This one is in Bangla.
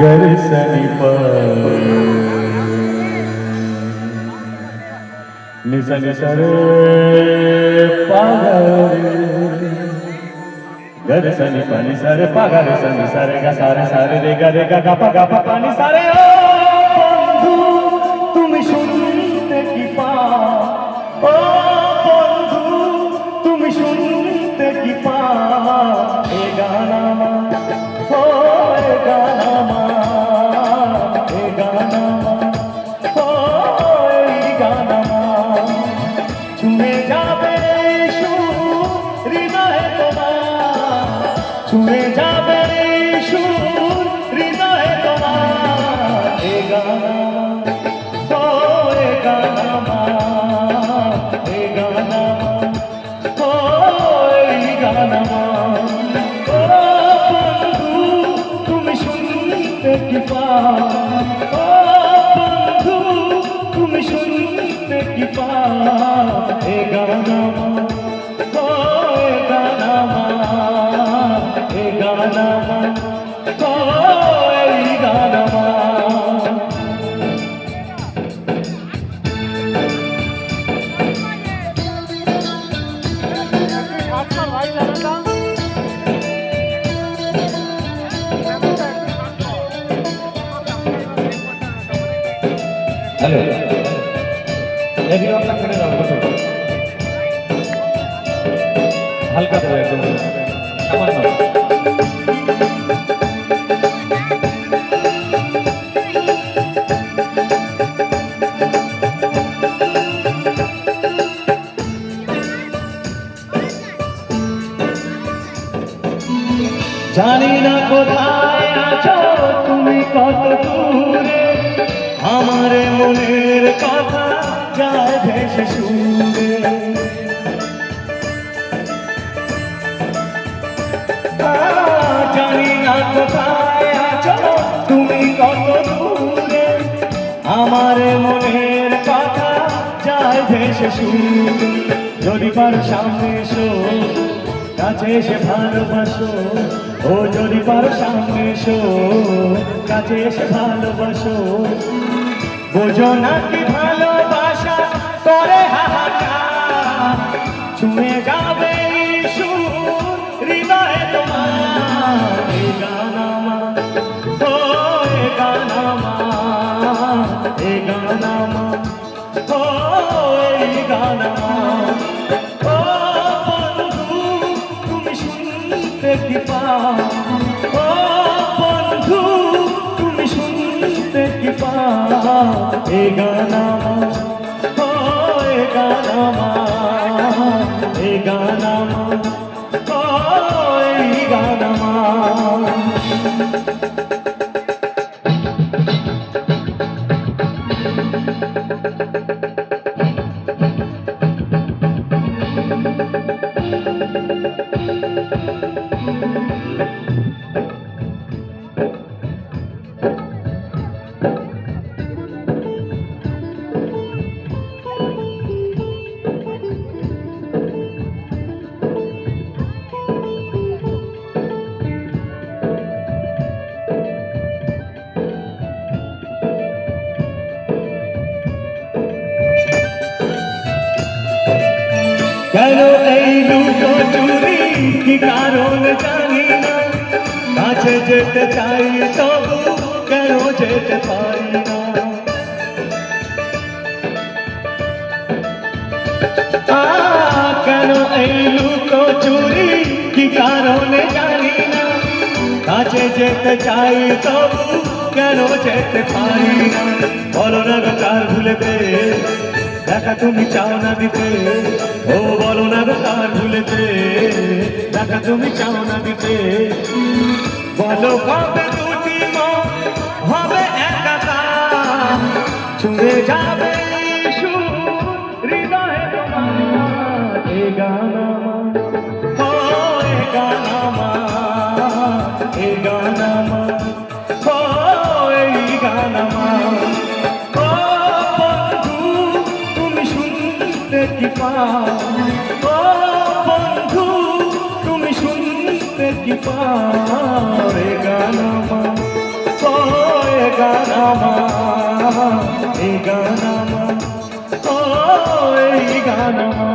గరిసని నిస నిసరే గరిసని పని సరే పగరి సని సరే గ సరే సరే రే గ రే గ గ పగ పని సరే. ছুঁয়ে যাবে সুর, হৃদয়ে তোমার এ গানা। এ গানা এ গানা ও গানা বন্ধু, তুমি শুনতে কি পাও? বন্ধু, তুমি শুনতে কি পাও? এ গানা এ এই গানা হ্যালো এদিকে আপনার বসো হালকা দেবো একদম সামান্য জানি না কোথায় আছো তুমি কত দূরে। আমার মনের কথা যায় ভেসে সুরে আমার মনের কথা যায় ভেসে সুরে যদি পারো সামনে এসো, কাছে এসে ভালোবাসো, ও যদি পারো সামনে এসো, কাছে এসে ভালোবাসো। বোঝো না কি ভালোবাসা, করে হাহাকার, ছুঁয়ে যাবে কি পাও? ও বন্ধু, তুমি শুনতে কি পাও? এ গানা ও এ গানা এ গানা ও এই গানা কেন কারণ জানি না। কাছে যেতে চাই তবু কেন যেতে পারি কেন এই দুটো চুরি? কি কারণে জানি না। কাছে যেতে চাই তবু কেন যেতে পারি না। বলো না গো, কার ভুলেতে দেখা তুমি চাও না দিতে। ও বলো দেখা তুমি চাও না দিতে। বলো কবে দুটি হবে একাকার ছুঁয়ে যাবে সুর হৃদয়ে রে গান রে গান রে গান রে গান